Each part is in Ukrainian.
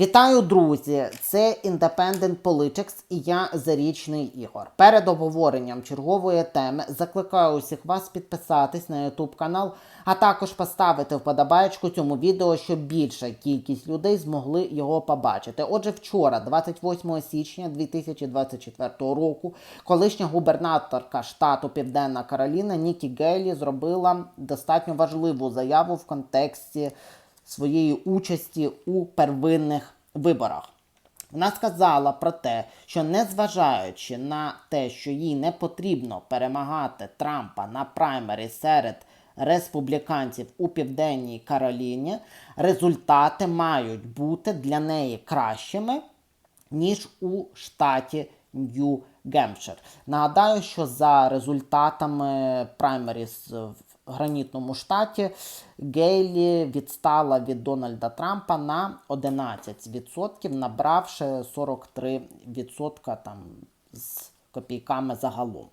Вітаю, друзі! Це Independent Politics і я Зарічний Ігор. Перед обговоренням чергової теми закликаю усіх вас підписатись на YouTube канал, а також поставити вподобаєчку цьому відео, щоб більша кількість людей змогли його побачити. Отже, вчора, 28 січня 2024 року, колишня губернаторка штату Південна Кароліна Нікі Гейлі зробила достатньо важливу заяву в контексті своєї участі у первинних виборах. Вона сказала про те, що незважаючи на те, що їй не потрібно перемагати Трампа на праймері серед республіканців у Південній Кароліні, результати мають бути для неї кращими, ніж у штаті Нью-Гемпшир. Нагадаю, що за результатами праймеріс в гранітному штаті Гейлі відстала від Дональда Трампа на 11%, набравши 43% там з копійками загалом.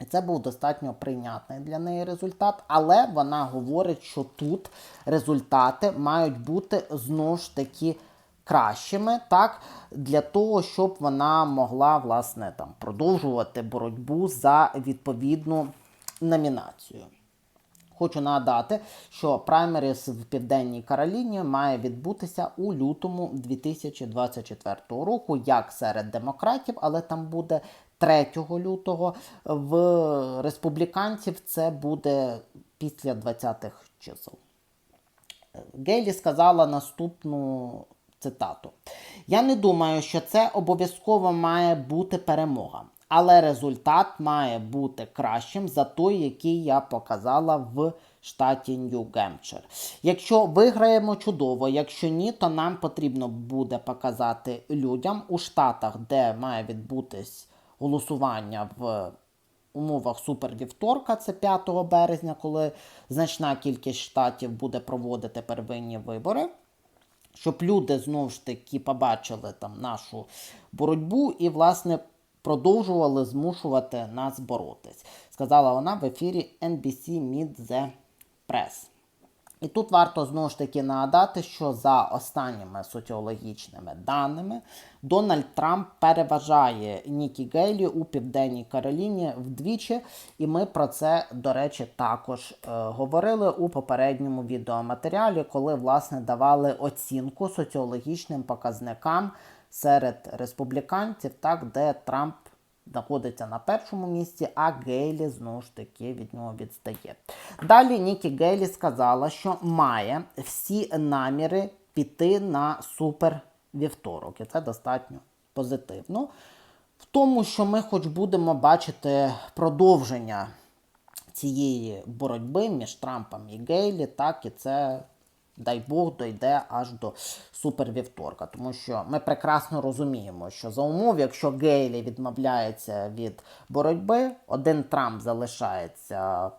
І це був достатньо прийнятний для неї результат, але вона говорить, що тут результати мають бути знову ж таки кращими, так, для того, щоб вона могла власне там продовжувати боротьбу за відповідну номінацію. Хочу нагадати, що праймеріс в Південній Кароліні має відбутися у лютому 2024 року, як серед демократів, але там буде 3 лютого. В республіканців це буде після 20-х чисел. Гейлі сказала наступну цитату: Я не думаю, що це обов'язково має бути перемога, але результат має бути кращим за той, який я показала в штаті Нью-Гемпшир. Якщо виграємо чудово, якщо ні, то нам потрібно буде показати людям у штатах, де має відбутись голосування в умовах супервівторка, це 5 березня, коли значна кількість штатів буде проводити первинні вибори. Щоб люди знову ж таки побачили там нашу боротьбу і, власне, продовжували змушувати нас боротись, сказала вона в ефірі NBC Meet the Press. І тут варто знову ж таки нагадати, що за останніми соціологічними даними Дональд Трамп переважає Нікі Гейлі у Південній Кароліні вдвічі, і ми про це, до речі, також е, говорили у попередньому відеоматеріалі, коли власне давали оцінку соціологічним показникам серед республіканців, так де Трамп знаходиться на першому місці, а Гейлі знову ж таки від нього відстає. Далі Нікі Гейлі сказала, що має всі наміри піти на супер вівторок, і це достатньо позитивно. В тому, що ми хоч будемо бачити продовження цієї боротьби між Трампом і Гейлі, так і це. Дай Бог дойде аж до супервівторка. Тому що ми прекрасно розуміємо, що за умов, якщо Гейлі відмовляється від боротьби, один Трамп залишається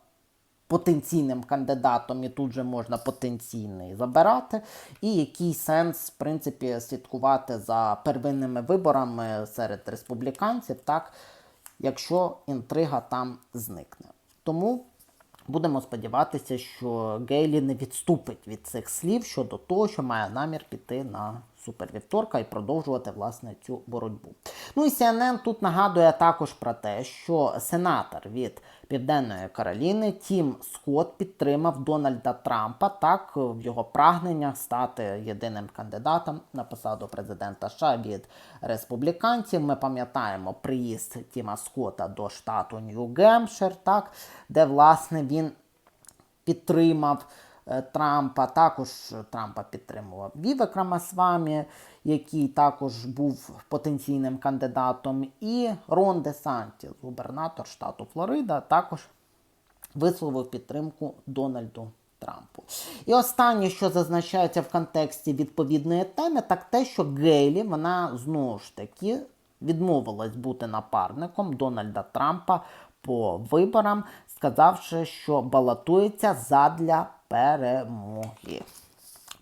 потенційним кандидатом, і тут же можна потенційний забирати. І який сенс, в принципі, слідкувати за первинними виборами серед республіканців, так, якщо інтрига там зникне. Тому. Будемо сподіватися, що Гейлі не відступить від цих слів щодо того, що має намір піти на супервівторка і продовжувати власне цю боротьбу. Ну і CNN тут нагадує також про те, що сенатор від Південної Кароліни Тім Скотт підтримав Дональда Трампа так в його прагненнях стати єдиним кандидатом на посаду президента США від республіканців. Ми пам'ятаємо приїзд Тіма Скотта до штату Нью-Гемпшир, так, де власне він підтримав. Трампа, також Трампа підтримував Вівек Рамасвамі, який також був потенційним кандидатом, і Рон Де Сантіс, губернатор штату Флорида, також висловив підтримку Дональду Трампу. І останнє, що зазначається в контексті відповідної теми, так те, що Гейлі, вона знову ж таки відмовилась бути напарником Дональда Трампа по виборам, сказавши, що балотується задля перемоги.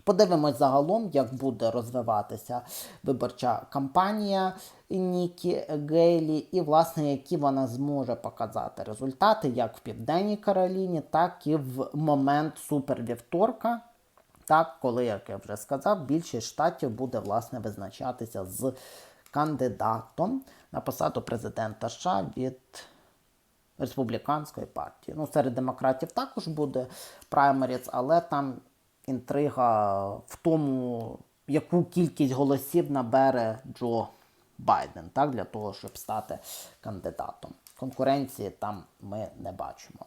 Подивимось загалом, як буде розвиватися виборча кампанія Нікі Гейлі, і, власне, які вона зможе показати результати як в Південній Кароліні, так і в момент супервівторка, Так, коли, як я вже сказав, більшість штатів буде власне визначатися з кандидатом на посаду президента США від республіканської партії. Ну, серед демократів також буде праймеріс, але там інтрига в тому, яку кількість голосів набере Джо Байден, так, для того, щоб стати кандидатом. Конкуренції там ми не бачимо.